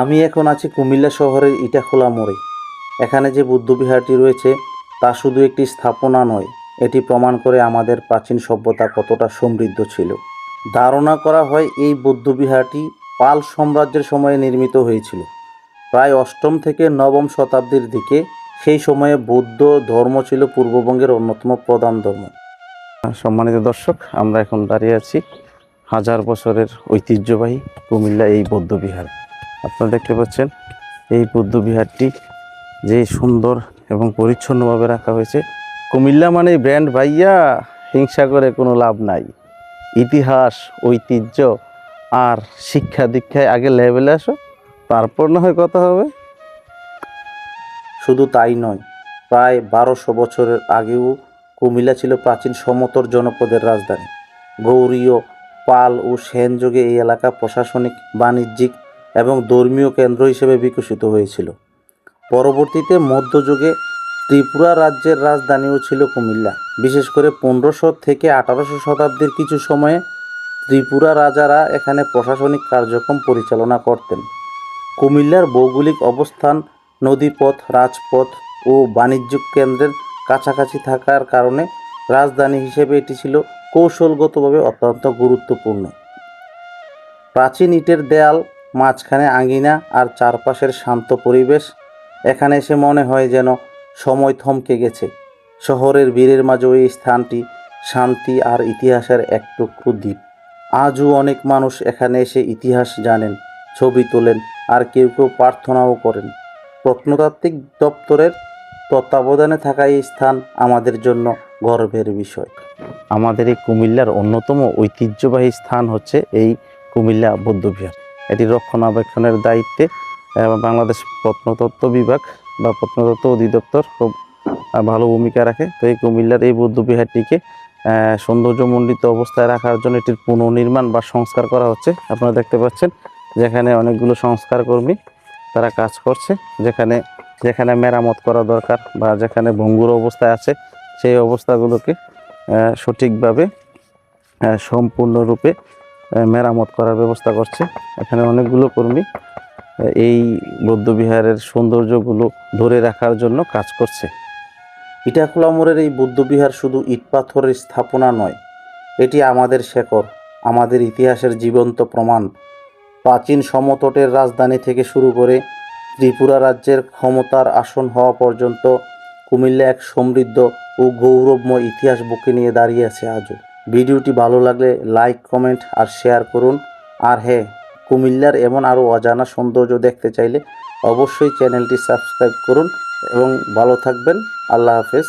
আমি এখন আছি কুমিল্লা শহরের ইটাখোলা মোড়ে। এখানে যে বুদ্ধবিহারটি রয়েছে, তা শুধু একটি স্থাপনা নয়, এটি প্রমাণ করে আমাদের প্রাচীন সভ্যতা কতটা সমৃদ্ধ ছিল। ধারণা করা হয় এই বৌদ্ধবিহারটি পাল সাম্রাজ্যের সময়ে নির্মিত হয়েছিল। প্রায় অষ্টম থেকে নবম শতাব্দীর দিকে সেই সময়ে বৌদ্ধ ধর্ম ছিল পূর্ববঙ্গের অন্যতম প্রধান ধর্ম। সম্মানিত দর্শক, আমরা এখন দাঁড়িয়ে আছি হাজার বছরের ঐতিহ্যবাহী কুমিল্লা এই বৌদ্ধবিহার। আপনারা দেখতে পাচ্ছেন, এই বৌদ্ধবিহারটি যে সুন্দর এবং পরিচ্ছন্নভাবে রাখা হয়েছে। কুমিল্লা মানে ব্র্যান্ড ভাইয়া, হিংসা করে কোনো লাভ নাই। ইতিহাস, ঐতিহ্য আর শিক্ষা দীক্ষায় আগে লেভেলে আসো, তারপর না হয় কথা হবে। শুধু তাই নয়, প্রায় বারোশো বছরের আগেও কুমিল্লা ছিল প্রাচীন সমতর জনপদের রাজধানী। গৌরীয় পাল ও সেন যুগে এই এলাকা প্রশাসনিক, বাণিজ্যিক এবং ধর্মীয় কেন্দ্র হিসেবে বিকশিত হয়েছিল। পরবর্তীতে মধ্যযুগে ত্রিপুরা রাজ্যের রাজধানীও ছিল কুমিল্লা। বিশেষ করে পনেরোশো থেকে আঠারোশো শতাব্দীর কিছু সময়ে ত্রিপুরা রাজারা এখানে প্রশাসনিক কার্যক্রম পরিচালনা করতেন। কুমিল্লার ভৌগোলিক অবস্থান, নদীপথ, রাজপথ ও বাণিজ্যিক কেন্দ্রের কাছাকাছি থাকার কারণে রাজধানী হিসেবে এটি ছিল কৌশলগতভাবে অত্যন্ত গুরুত্বপূর্ণ। প্রাচীন ইটের দেয়াল মাঝখানে আঙিনা আর চারপাশের শান্ত পরিবেশ। এখানে এসে মনে হয় যেন সময় থমকে গেছে। শহরের বীরের মাঝে এই স্থানটি শান্তি আর ইতিহাসের এক টুকরো দ্বীপ। আজও অনেক মানুষ এখানে এসে ইতিহাস জানেন, ছবি তোলেন আর কেউ কেউ প্রার্থনাও করেন। প্রত্নতাত্ত্বিক দপ্তরের তত্ত্বাবধানে থাকা এই স্থান আমাদের জন্য গর্বের বিষয়। আমাদের এই কুমিল্লার অন্যতম ঐতিহ্যবাহী স্থান হচ্ছে এই কুমিল্লা বৌদ্ধবিহার। এটি রক্ষণাবেক্ষণের দায়িত্বে বাংলাদেশ প্রত্নতত্ত্ব বিভাগ বা প্রত্নতত্ত্ব অধিদপ্তর খুব ভালো ভূমিকা রাখে। তো এই কুমিল্লার এই বৌদ্ধবিহারটিকে সৌন্দর্যমণ্ডিত অবস্থায় রাখার জন্য এটির পুনর্নির্মাণ বা সংস্কার করা হচ্ছে। আপনারা দেখতে পাচ্ছেন যেখানে অনেকগুলো সংস্কার কর্মী তারা কাজ করছে, যেখানে যেখানে মেরামত করা দরকার বা যেখানে ভঙ্গুর অবস্থায় আছে, সেই অবস্থাগুলোকে সঠিকভাবে সম্পূর্ণরূপে মেরামত করার ব্যবস্থা করছে। এখানে অনেকগুলো কর্মী এই বৌদ্ধবিহারের সৌন্দর্যগুলো ধরে রাখার জন্য কাজ করছে। ইটাখোলা মোড়ের এই বৌদ্ধবিহার শুধু ইট পাথরের স্থাপনা নয়, এটি আমাদের শেকড় আমাদের ইতিহাসের জীবন্ত প্রমাণ। প্রাচীন সমতটের রাজধানী থেকে শুরু করে ত্রিপুরা রাজ্যের ক্ষমতার আসন হওয়া পর্যন্ত কুমিল্লা এক সমৃদ্ধ ও গৌরবময় ইতিহাস বুকে নিয়ে দাঁড়িয়ে আছে আজও। ভিডিওটি ভালো লাগলে লাইক, কমেন্ট আর শেয়ার করুন। আর হ্যাঁ কুমিল্লার এমন আরও অজানা সৌন্দর্য দেখতে চাইলে অবশ্যই চ্যানেলটি সাবস্ক্রাইব করুন এবং ভালো থাকবেন। আল্লাহ হাফেজ।